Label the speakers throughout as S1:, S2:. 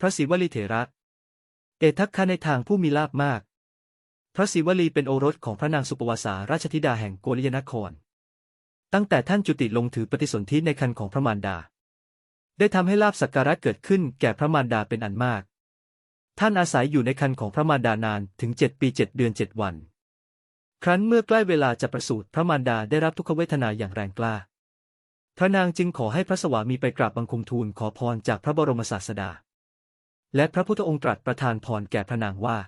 S1: พระศิวลีเถระ เอทัคคะในทางผู้มีลาภมาก พระศิวลีเป็นโอรสของพระนางสุปวาสาราชธิดาแห่งโกริยนคร ตั้งแต่ท่านจุติลงถือปฏิสนธิในคันของพระมารดา ได้ทำให้ลาภสักการะเกิดขึ้นแก่พระมารดาเป็นอันมาก ท่านอาศัยอยู่ในคันของพระมารดานานถึงเจ็ดปีเจ็ดเดือนเจ็ดวัน ครั้นเมื่อใกล้เวลาจะประสูติพระมารดาได้รับทุกขเวทนาอย่างแรงกล้า พระนางจึงขอให้พระสวามีไปกราบบังคมทูลขอพรจากพระบรมศาสดา และพระพุทธองค์ตรัสประทานพรแก่พระนางว่า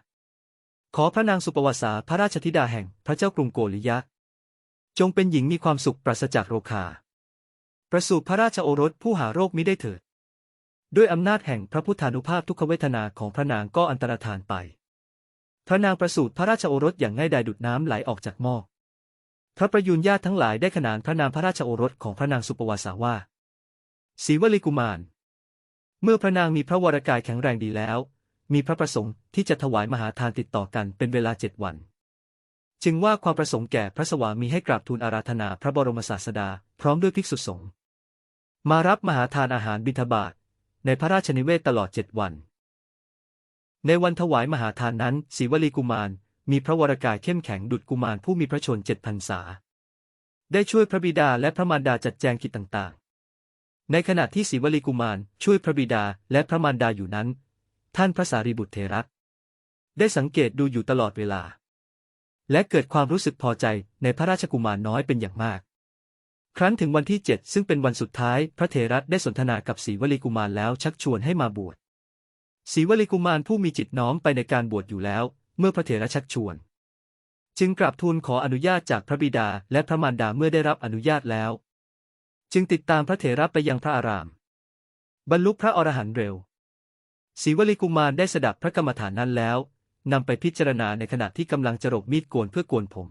S1: ขอพระนางสุปวสาพระราชธิดาแห่งพระเจ้ากรุงโกริยะ จงเป็นหญิงมีความสุขปราศจากโรคา ประสูติพระราชโอรสผู้หาโรคมิได้เถิด ด้วยอำนาจแห่งพระพุทธานุภาพทุกขเวทนาของพระนางก็อันตรธานไป พระนางประสูติพระราชโอรสอย่างง่ายดายดุดน้ำไหลออกจากหม้อ พระประยุนญาติทั้งหลายได้ขนานพระนามพระราชโอรสของพระนางสุปวสาว่าศีวลีกุมาร เมื่อพระนางมีพระวรกายแข็งแรงดีแล้ว มีพระประสงค์ที่จะถวายมหาทานติดต่อกันเป็นเวลาเจ็ดวัน จึงว่าความประสงค์แก่พระสวามีให้กราบทูลอาราธนาพระบรมศาสดา พร้อมด้วยภิกษุสงฆ์มารับมหาทานอาหารบิณฑบาตในพระราชนิเวศตลอดเจ็ดวัน ในวันถวายมหาทานนั้นศรีวลีกุมาร มีพระวรกายเข้มแข็งดุจกุมารผู้มีพระชนเจ็ดพันษา ได้ช่วยพระบิดาและพระมารดาจัดแจงกิจต่าง ในขณะที่ศรีวลีกุมารช่วยพระบิดาและพระมารดาอยู่นั้น ท่านพระสารีบุตรเทระได้สังเกตดูอยู่ตลอดเวลา และเกิดความรู้สึกพอใจในพระราชกุมารน้อยเป็นอย่างมาก ครั้นถึงวันที่เจ็ดซึ่งเป็นวันสุดท้าย พระเทระได้สนทนากับศรีวลีกุมารแล้วชักชวนให้มาบวชศรีวลีกุมารผู้มีจิตน้อมไปในการบวชอยู่แล้ว เมื่อพระเถระชักชวน จึงกราบทูลขออนุญาตจากพระบิดาและพระมารดาเมื่อได้รับอนุญาตแล้ว จึงติดตามพระเถระไปยังพระอาราม บรรลุพระอรหันต์เร็วศีวลีกุมารได้สดับพระกรรมฐานนั้นแล้วนำไปพิจารณาในขณะที่กำลังจะรบมีดโกนเพื่อโกนผม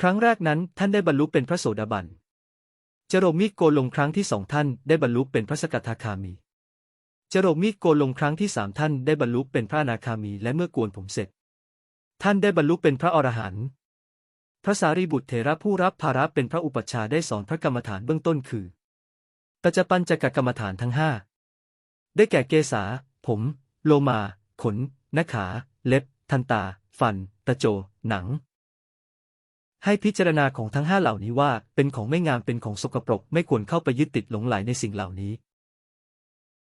S1: ครั้งแรกนั้นท่านได้บรรลุเป็นพระโสดาบันจะรบมีดโกนลงครั้งที่สองท่านได้บรรลุเป็นพระสกทาคามีจะรบมีดโกนลงครั้งที่สามท่านได้บรรลุเป็นพระอนาคามี และเมื่อโกนผมเสร็จ ท่านได้บรรลุเป็นพระอรหันต์ พระสารีบุตรเถระผู้รับภาระเป็นพระอุปัชฌาย์ได้สอนพระกรรมฐานเบื้องต้นคือปัจจปัญจกกรรมฐานทั้งห้าได้แก่เกษา ผม โลมา ขนนขา เล็บ ทันตา ฟัน ตะโจ หนัง ให้พิจารณาของทั้งห้าเหล่านี้ว่า เป็นของไม่งามเป็นของสกปรก ไม่ควรเข้าไปยึดติดหลงไหลในสิ่งเหล่านี้